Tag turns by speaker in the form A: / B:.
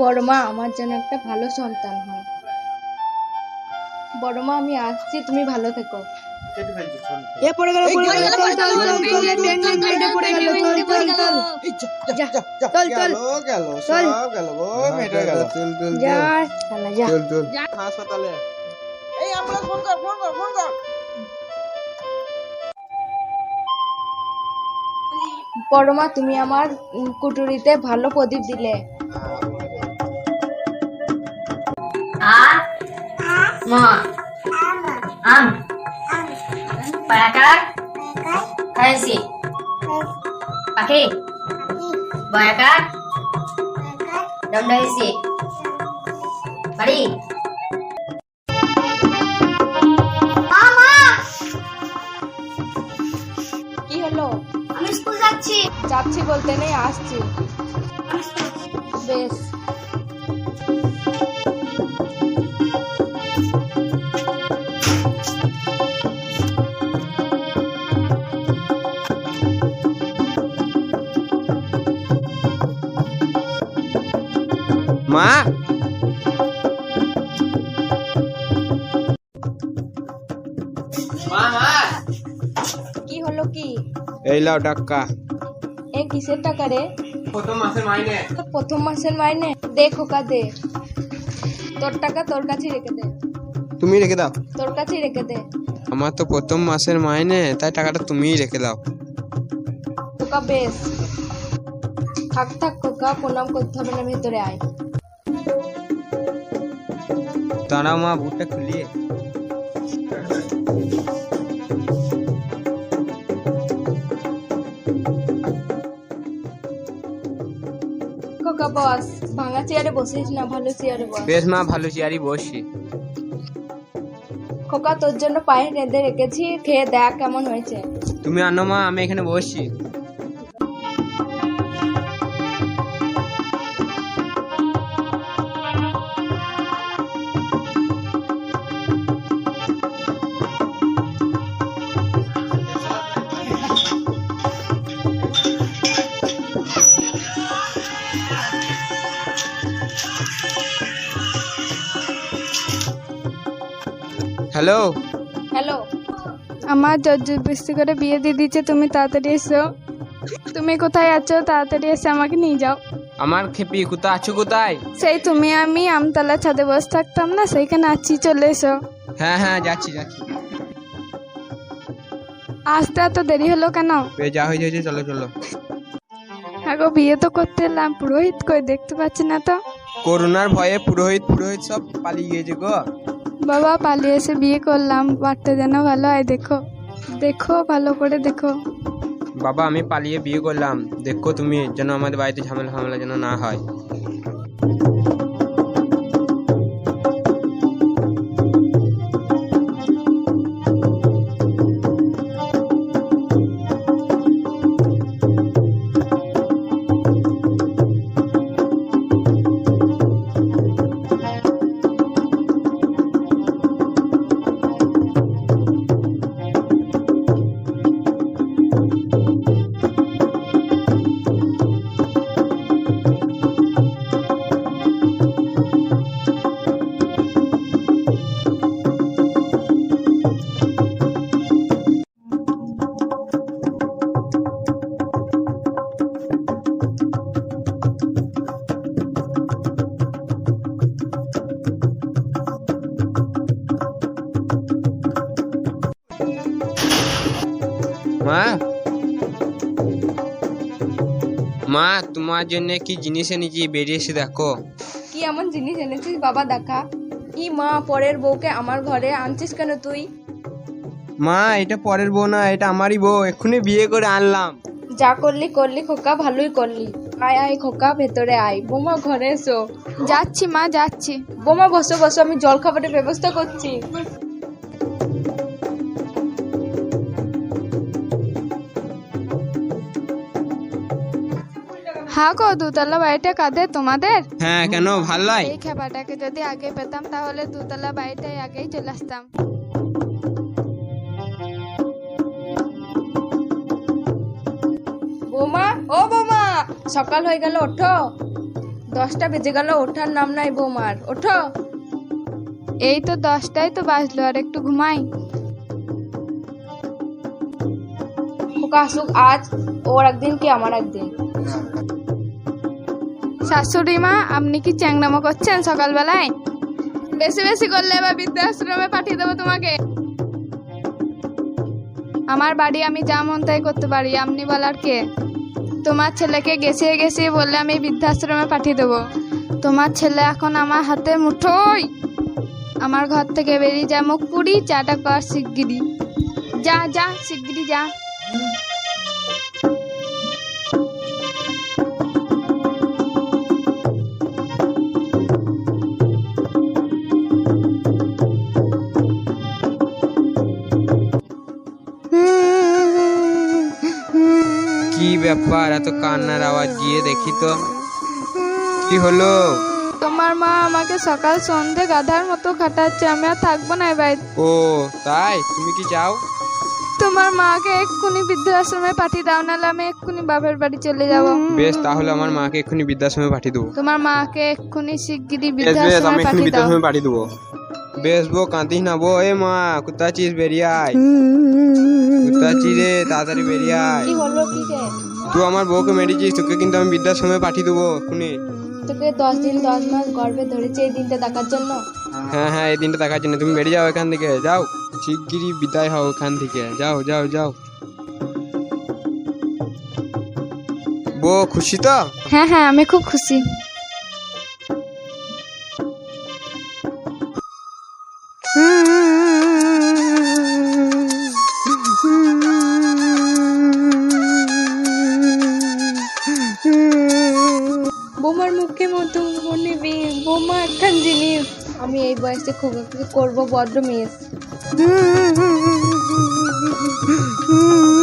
A: বড় মা আমার যেন একটা ভালো সন্তান হয়। বড় মা আমি আসছি তুমি ভালো থেকো।
B: এ পড়ে গেল পড়ে গেল চল চল চল চল এ পেন পেন পড়ে গেল চল চল চল যা চল চল।
C: গেল
B: চল।
C: গেল গো মেয়েটা গেল। চল চল
A: যা শালা যা।
C: চল চল। হাসপাতালে। এই অ্যাম্বুলেন্স ফোন কর ফোন কর ফোন কর।
A: বড় তুমি আমার কুটুরিতে ভালো প্রদীপ দিলে।
D: আর ম আম পায়াকার খাইছি পাখি বয়াকার দণ্ডাইছি বাড়ি
A: কি হলো?
D: আমি স্কুল যাচ্ছি।
A: যাচ্ছি বলতে নেই, আসছি। বেশ
C: মা মা মা!
A: কি হলো কি?
C: এই লাও টাকা।
A: এ কিসের টাকা রে?
C: প্রথম মাসের মাইনে?
A: তো প্রথম মাসের মাইনে? দে খোকা দে। তোর টাকা তোর কাছেই রেখে দে।
C: তুমি রেখে দাও।
A: তোর কাছেই রেখে দে।
C: আমার তো প্রথম মাসের মাইনে তাই টাকাটা তুমিই রেখে দাও।
A: খোকা বেশ। থাক থাক খোকা প্রণাম করতে হবে না ভেতরে আয়।
C: দাঁড়াও মা বুটটা খুলিয়ে।
A: খোকা বস ভাঙা চেয়ারে বসিস না ভালো চেয়ারে বস।
C: বেশ মা ভালো চেয়ারই বসছি
A: খোকা তোর জন্য পায়ে রেঁধে রেখেছি খেয়ে দেখ কেমন হয়েছে।
C: তুমি আনো মা আমি এখানে বসছি হ্যালো?
A: হ্যালো।
E: আমার জবরদস্তি করে বিয়ে দিয়ে দিচ্ছে তুমি তাড়াতাড়ি এসো। তুমি কোথায় আছো? তাড়াতাড়ি এসে আমাকে নিয়ে যাও।
C: আমার খেপি কোথায় আছো কোথায়?
E: সেই তুমি আমি আমতলা ছাদে বসে থাকতাম না সেইখানে আছি চলে এসো।
C: হ্যাঁ হ্যাঁ যাচ্ছি যাচ্ছি।
E: আসতে এত দেরি হলো কেন?
C: যা হয়ে যাচ্ছে চলো চলো।
E: হ্যাঁ গো বিয়ে তো করতে এলাম পুরোহিত কই দেখতে পাচ্ছি না তো।
C: করোনার ভয়ে পুরোহিত পুরোহিত সব পালিয়ে গিয়েছে গো।
E: বাবা পালিয়ে এসে বিয়ে করলাম। বাড়তে যেন ভালো হয়, দেখো। দেখো, ভালো করে দেখো।
C: বাবা, আমি পালিয়ে বিয়ে করলাম। দেখো তুমি যেন আমাদের বাড়িতে ঝামেলা ফামেলা যেন না হয়। মা? মা তোমার জন্য কি জিনিস এনেছি? বেরিয়ে এসে দেখো।
A: কি এমন জিনিস এনেছিস? বাবা দেখা। ই মা পরের বউকে আমার ঘরে আনছিস কেন তুই?
C: মা এটা পরের বউ না এটা আমারই বউ। এক্ষুনি বিয়ে করে আনলাম।
A: যা করলি করলি খোকা ভালোই করলি। আয় আয় খোকা ভেতরে আয়। বোমা ঘরে এসো।
E: যাচ্ছি মা যাচ্ছি।
A: বোমা বসো বসো আমি জল খাবারের ব্যবস্থা করছি।
E: হ্যাঁ গো দুতলা বাড়িটা কাঁদে তোমাদের?
C: হ্যাঁ কেন? ভালো নয়?
E: এই খেপাটাকে যদি আগে পেতাম তাহলে দুতলা বাড়িটাই আগেই চলে আসতাম।
A: বৌমা ও বৌমা সকাল হয়ে গেল ওঠো। দশটা বেজে গেল ওঠার নাম নাই বৌমার। ওঠো।
E: এই তো দশটাই তো বাজলো আর একটু ঘুমাই।
A: খোকা আসুক আজ ওর একদিন কি আমার একদিন?
E: শাশুড়ি মা আপনি কি চ্যাংনামো করছেন সকালবেলায়? বেশি বেশি করলে এবার বৃদ্ধাশ্রমে পাঠিয়ে দেবো তোমাকে। আমার বাড়ি আমি যা মন তাই করতে পারি, আপনি বলার কে? তোমার ছেলেকে গেছে গেছে বললে আমি বৃদ্ধাশ্রমে পাঠিয়ে দেবো। তোমার ছেলে এখন আমার হাতে মুঠোই। আমার ঘর থেকে বেরিয়ে যা, মুখ পুরি চাটা কর শিগগিরি যা যা শিগগিরি যা।
C: কি ব্যাপার? এত কান্নার আওয়াজ গিয়ে দেখি তো। কি হলো?
E: তোমার মা আমাকে সকাল সন্ধে গাধার মতো খাটাচ্ছে আমি আর থাকব না এ বাড়িতে।
C: ও তাই? তুমি কি যাও?
E: তোমার মাকে এক্ষুনি বৃদ্ধাশ্রমে পাঠিয়ে দাও নাহলে আমি এক্ষুনি বাপের বাড়ি চলে যাব।
C: বেশ তাহলে আমার মাকে এক্ষুনি বৃদ্ধাশ্রমে পাঠিয়ে দেবো।
E: তোমার মাকে এক্ষুনি শিগগিরই
C: বেশ বেশ আমি
E: বৃদ্ধাশ্রমে
C: এক্ষুনি
E: পাঠিয়ে দাও।
C: বৃদ্ধাশ্রমে পাঠিয়ে দেবো। বেশ বো কাঁদিস না বো এ মা কোথায় আছিস বেরিয়ে আয়। কোথায় আছিস রে তাড়াতাড়ি বেরিয়ে আয়।
A: কি হলো কি রে?
C: তুই আমার বউকে মেরেছিস তোকে কিন্তু আমি বৃদ্ধাশ্রমে পাঠিয়ে দেবো এক্ষুনি
A: তোকে দশ দিন দশ মাস গর্ভে ধরেছে এই দিনটা দেখার জন্য।
C: হ্যাঁ হ্যাঁ এই দিনটা দেখার জন্য। তুমি বেরিয়ে যাও এখান থেকে। যাও শিগগিরই বিদায় হও এখান থেকে। যাও যাও যাও। বউ খুশি তো?
E: হ্যাঁ হ্যাঁ আমি খুব খুশি।
A: আমি এই বয়সে খুব করব মিস
B: হুম